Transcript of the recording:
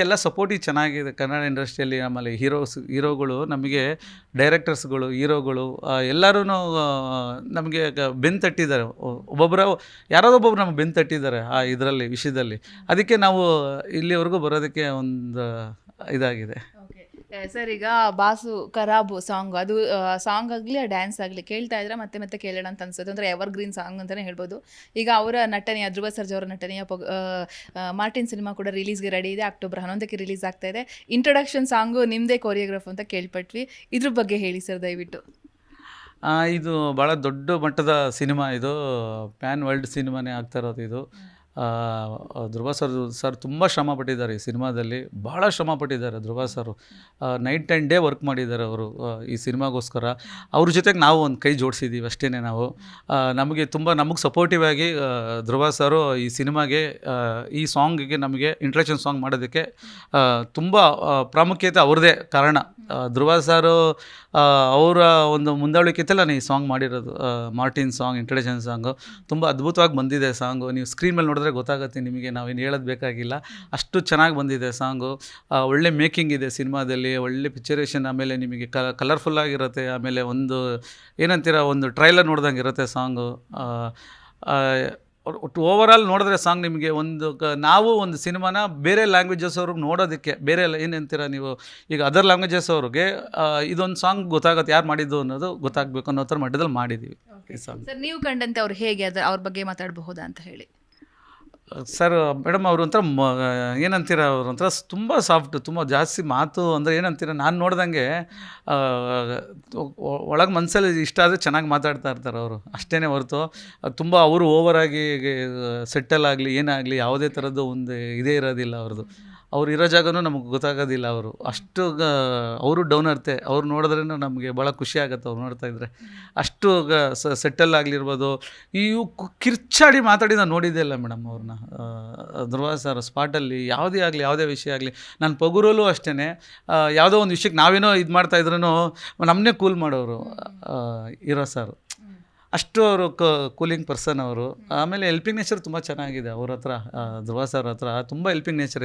ಎಲ್ಲ ಸಪೋರ್ಟಿವ್ ಚೆನ್ನಾಗಿದೆ ಕನ್ನಡ ಇಂಡಸ್ಟ್ರಿಯಲ್ಲಿ ನಮ್ಮಲ್ಲಿ ಹೀರೋಸ್ ಹೀರೋಗಳು ನಮಗೆ ಡೈರೆಕ್ಟರ್ಸ್ಗಳು ಹೀರೋಗಳು ಎಲ್ಲರೂ ನಮಗೆ ಬೆನ್ ತಟ್ಟಿದ್ದಾರೆ. ಒಬ್ಬೊಬ್ಬರ ಯಾರಾದ್ರೂ ಒಬ್ಬೊಬ್ರು ನಮ್ಗೆ ಬೆನ್ ತಟ್ಟಿದ್ದಾರೆ ಆ ಇದರಲ್ಲಿ, ವಿಷಯದಲ್ಲಿ. ಅದಕ್ಕೆ ನಾವು ಇಲ್ಲಿವರೆಗೂ ಬರೋದಕ್ಕೆ ಒಂದು ಇದಾಗಿದೆ. ಸರ್ ಈಗ ಬಾಸು ಖರಾಬು ಸಾಂಗ್ ಅದು ಸಾಂಗ್ ಆಗಲಿ ಡ್ಯಾನ್ಸ್ ಆಗಲಿ ಕೇಳ್ತಾ ಇದ್ರೆ ಮತ್ತೆ ಮತ್ತೆ ಕೇಳೋಣ ಅಂತ ಅನ್ಸುತ್ತೆ. ಅಂದರೆ ಎವರ್ ಗ್ರೀನ್ ಸಾಂಗ್ ಅಂತಲೇ ಹೇಳ್ಬೋದು. ಈಗ ಅವರ ನಟನೆಯ ಧ್ರುವ ಸರ್ಜಾ ಅವರ ನಟನೆಯ ಆ, ಮಾರ್ಟಿನ್ ಸಿನಿಮಾ ಕೂಡ ರಿಲೀಸ್ಗೆ ರೆಡಿ ಇದೆ. ಅಕ್ಟೋಬರ್ ಹನ್ನೊಂದಕ್ಕೆ ರಿಲೀಸ್ ಆಗ್ತಾ ಇದೆ. ಇಂಟ್ರೊಡಕ್ಷನ್ ಸಾಂಗು ನಿಮ್ಮದೇ ಕೊರಿಯೋಗ್ರಾಫ್ ಅಂತ ಕೇಳ್ಪಟ್ವಿ. ಇದ್ರ ಬಗ್ಗೆ ಹೇಳಿ ಸರ್ ದಯವಿಟ್ಟು. ಇದು ಭಾಳ ದೊಡ್ಡ ಮಟ್ಟದ ಸಿನಿಮಾ ಇದು. ಪ್ಯಾನ್ ವರ್ಲ್ಡ್ ಸಿನಿಮಾನೇ ಆಗ್ತಾ ಇರೋದು ಇದು. ಧ್ರುವ ಸರ್ ಸರ್ ತುಂಬ ಶ್ರಮ ಪಟ್ಟಿದ್ದಾರೆ ಈ ಸಿನಿಮಾದಲ್ಲಿ. ಭಾಳ ಶ್ರಮ ಪಟ್ಟಿದ್ದಾರೆ Dhruva sir. Night and day work ಮಾಡಿದ್ದಾರೆ ಅವರು ಈ ಸಿನಿಮಾಗೋಸ್ಕರ. ಅವ್ರ ಜೊತೆಗೆ ನಾವು ಒಂದು ಕೈ ಜೋಡಿಸಿದ್ದೀವಿ ಅಷ್ಟೇ ನಾವು. ನಮಗೆ ತುಂಬ, ನಮಗೆ ಸಪೋರ್ಟಿವ್ ಆಗಿ ಧ್ರುವ ಸರು ಈ ಸಿನಿಮಾಗೆ ಈ ಸಾಂಗಿಗೆ ನಮಗೆ ಇಂಟ್ರಡಕ್ಷನ್ ಸಾಂಗ್ ಮಾಡೋದಕ್ಕೆ ತುಂಬ ಪ್ರಾಮುಖ್ಯತೆ ಅವ್ರದ್ದೇ ಕಾರಣ. ಧ್ರುವ ಸಾರು ಅವರ ಒಂದು ಮುಂದಾಳುವಿಕೆತಲ್ಲಿ ನಾನು ಈ ಸಾಂಗ್ ಮಾಡಿರೋದು ಮಾರ್ಟಿನ್ ಸಾಂಗ್ ಇಂಟ್ರಡಕ್ಷನ್ ಸಾಂಗು ತುಂಬ ಅದ್ಭುತವಾಗಿ ಬಂದಿದೆ ಸಾಂಗು ನೀವು ಸ್ಕ್ರೀನ್ ಮೇಲೆ ನೋಡಿದ್ರೆ ಗೊತ್ತಾಗುತ್ತೆ ನಿಮಗೆ ನಾವೇನು ಹೇಳೋದು ಬೇಕಾಗಿಲ್ಲ. ಅಷ್ಟು ಚೆನ್ನಾಗಿ ಬಂದಿದೆ ಸಾಂಗು. ಒಳ್ಳೆ ಮೇಕಿಂಗ್ ಇದೆ ಸಿನಿಮಾದಲ್ಲಿ ಒಳ್ಳೆ ಪಿಕ್ಚರೇಷನ್ ಆಮೇಲೆ ನಿಮಗೆ ಕ ಕಲರ್ಫುಲ್ ಆಗಿರುತ್ತೆ. ಆಮೇಲೆ ಒಂದು ಏನಂತೀರ ಒಂದು ಟ್ರೈಲರ್ ನೋಡ್ದಂಗೆ ಇರುತ್ತೆ ಸಾಂಗು. ಒಟ್ಟು ಓವರಾಲ್ ನೋಡಿದ್ರೆ ಸಾಂಗ್ ನಿಮಗೆ ಒಂದು ಕ ನಾವು ಒಂದು ಸಿನಿಮಾನ ಬೇರೆ ಲ್ಯಾಂಗ್ವೇಜಸ್ ಅವ್ರಿಗೆ ನೋಡೋದಕ್ಕೆ ಬೇರೆ ಏನಂತೀರ ನೀವು ಈಗ ಅದರ್ ಲ್ಯಾಂಗ್ವೇಜಸ್ ಅವ್ರಿಗೆ ಇದೊಂದು ಸಾಂಗ್ ಗೊತ್ತಾಗುತ್ತೆ ಯಾರು ಮಾಡಿದ್ದು ಅನ್ನೋದು ಗೊತ್ತಾಗಬೇಕು ಅನ್ನೋ ಥರ ಮಟ್ಟದಲ್ಲಿ ಮಾಡಿದ್ದೀವಿ ಸರ್ ನೀವು ಕಂಡಂತೆ ಅವ್ರು ಹೇಗೆ ಅದ್ರ ಅವ್ರ ಬಗ್ಗೆ ಮಾತಾಡಬಹುದಾ ಅಂತ ಹೇಳಿ? ಸರ್, ಮೇಡಮ್, ಅವರು ಒಂಥರ ಮ, ಏನಂತೀರ, ಅವ್ರು ಒಂಥರ ತುಂಬ ಸಾಫ್ಟ್, ತುಂಬ ಜಾಸ್ತಿ ಮಾತು ಅಂದರೆ ಏನಂತೀರ, ನಾನು ನೋಡ್ದಂಗೆ ಒಳಗೆ ಮನಸ್ಸಲ್ಲಿ ಇಷ್ಟ ಆದರೆ ಚೆನ್ನಾಗಿ ಮಾತಾಡ್ತಾ ಇರ್ತಾರೆ ಅವರು. ಅಷ್ಟೇ ಹೊರತು, ತುಂಬ ಅವರು ಓವರಾಗಿ ಸೆಟ್ಟಲ್ ಆಗಲಿ, ಏನಾಗಲಿ, ಯಾವುದೇ ಥರದ್ದು ಒಂದು, ಇದೇ ಇರೋದಿಲ್ಲ ಅವ್ರದ್ದು ಅವ್ರು ಇರೋ ಜಾಗನೂ ನಮಗೆ ಗೊತ್ತಾಗೋದಿಲ್ಲ ಅವರು. ಅಷ್ಟು ಅವರು ಡೌನ್ ಇರುತ್ತೆ ಅವ್ರು ನೋಡಿದ್ರೇ ನಮಗೆ ಭಾಳ ಖುಷಿ ಆಗುತ್ತೆ ಅವ್ರು ನೋಡ್ತಾ ಇದ್ರೆ. ಅಷ್ಟು ಸೆಟ್ಟಲ್ ಆಗಲಿರ್ಬೋದು. ಇವು ಕಿರ್ಚಾಡಿ ಮಾತಾಡಿ ನಾನು ನೋಡಿದ್ದೇ ಇಲ್ಲ ಮೇಡಮ್ ಅವ್ರನ್ನ ಧ್ರುವ ಸರ್ ಸ್ಪಾಟಲ್ಲಿ ಯಾವುದೇ ಆಗಲಿ, ಯಾವುದೇ ವಿಷಯ ಆಗಲಿ, ನಾನು ಪಗುರಲ್ಲೂ ಅಷ್ಟೇ ಯಾವುದೋ ಒಂದು ವಿಷಯಕ್ಕೆ ನಾವೇನೋ ಇದು ಮಾಡ್ತಾ ಇದ್ರೂ ನಮ್ಮನ್ನೇ ಕೂಲ್ ಮಾಡೋರು ಇರೋ ಸರ್ ಅಷ್ಟು ಅವರು ಕ ಕೂಲಿಂಗ್ ಪರ್ಸನ್ ಅವರು. ಆಮೇಲೆ ಹೆಲ್ಪಿಂಗ್ ನೇಚರ್ ತುಂಬ ಚೆನ್ನಾಗಿದೆ ಅವ್ರ ಹತ್ರ. ಧ್ರುವ ಸರ್ ಹತ್ರ. ತುಂಬ helping nature